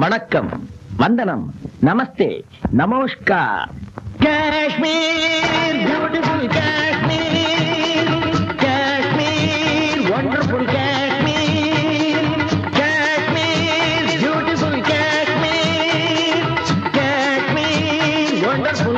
வணக்கம் வந்தனம் நமஸ்தே நமஸ்கார் Kashmir, beautiful Kashmir, Kashmir, wonderful Kashmir, Kashmir, beautiful Kashmir, Kashmir, wonderful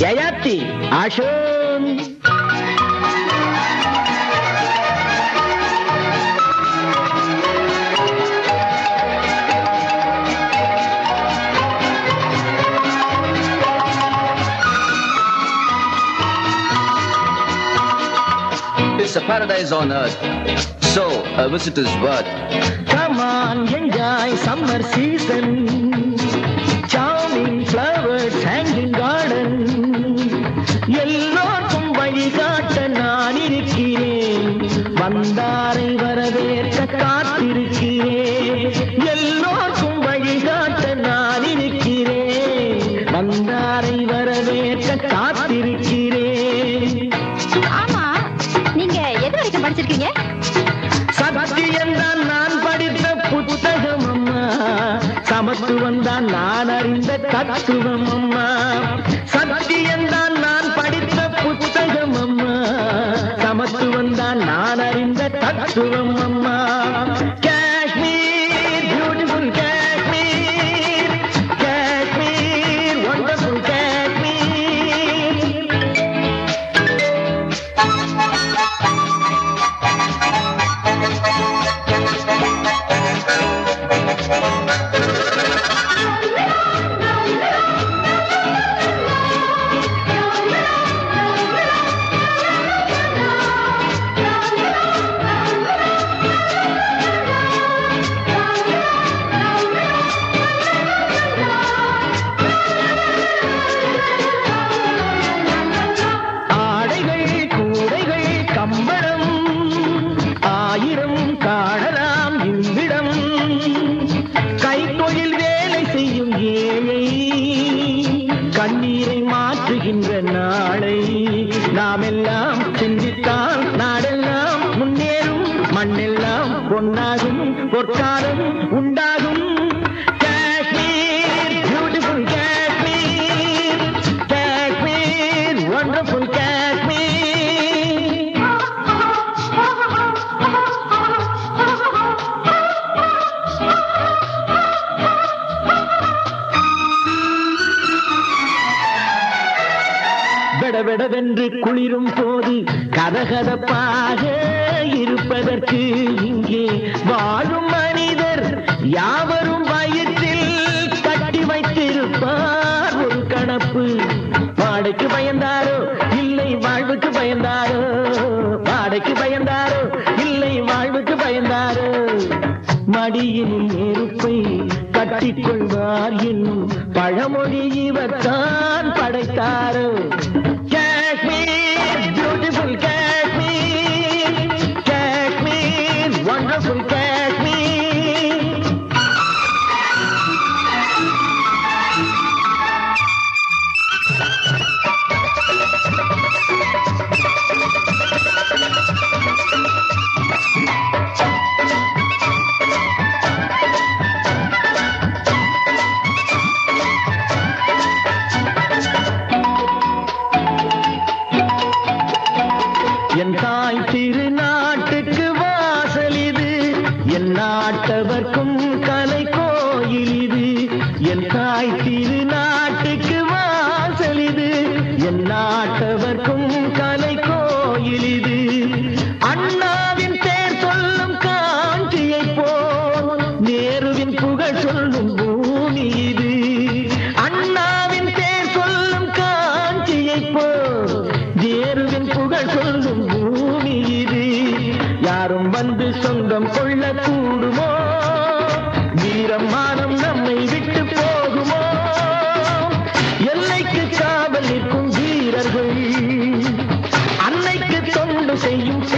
জয়াতি আসুন It's a paradise on earth. So, a visitor's worth. Come on, enjoy summer season. Charming flowers hanging on. வந்தாரை வரவேற்க காத்திருக்கிறேன் எல்லோருக்கும் வழிகாட்ட நான் இருக்கிறேன் வந்தாரை வரவேற்க காத்திருக்கிறேன் ஆமா நீங்க எது வரைக்கும் படிச்சிருக்கீங்க? சத்தியம்தான் நான் படித்த புத்தகம் அம்மா. சமத்துவம் தான் நான் அறிந்த தத்துவம் அம்மா. சத்தியம்தான் நான் படித்த புத்தகம் அம்மா. சமத்துவம் தான் తత్వమమ్మా ஆயிரம் காணலாம் இவ்விடம். கைத்தொழில் வேலை செய்யும் ஏழை கண்ணீரை மாற்றுகின்ற நாளை நாம் எல்லாம் சிந்தித்தால் நாடெல்லாம் முன்னேறும் மண்ணெல்லாம் பொன்னாகும் பொற்காலம் உண்டாகும். கடகடவென்று குளிரும் போது கதகதப்பாக இருப்பதற்கு இங்கே வாழும் மனிதர் யாவரும் வயிற்றில் கட்டி வைத்திருப்பார். ஒரு கணப்பு பாடைக்கு பயந்தாரோ? இல்லை வாழ்வுக்கு பயந்தாரோ? பாடைக்கு பயந்தாரோ? இல்லை வாழ்வுக்கு பயந்தாரோ? மடியினில் நெருப்பை கட்டிக்கொள்வார் என்னும் பழமொழி இவர்தான் படைத்தாரோ? நாட்டவர்க்கும் கலை கோயில் இது அண்ணாவின் பேர் சொல்லும் காஞ்சியை போல் நேருவின் புகழ் சொல்லும் பூமி இது அண்ணாவின் பேர் சொல்லும் காஞ்சியை போல் நேருவின் புகழ் சொல்லும் பூமி இது யாரும் வந்து சொந்தம் கொள்ள கூடுமோ வீரம் செய்யும்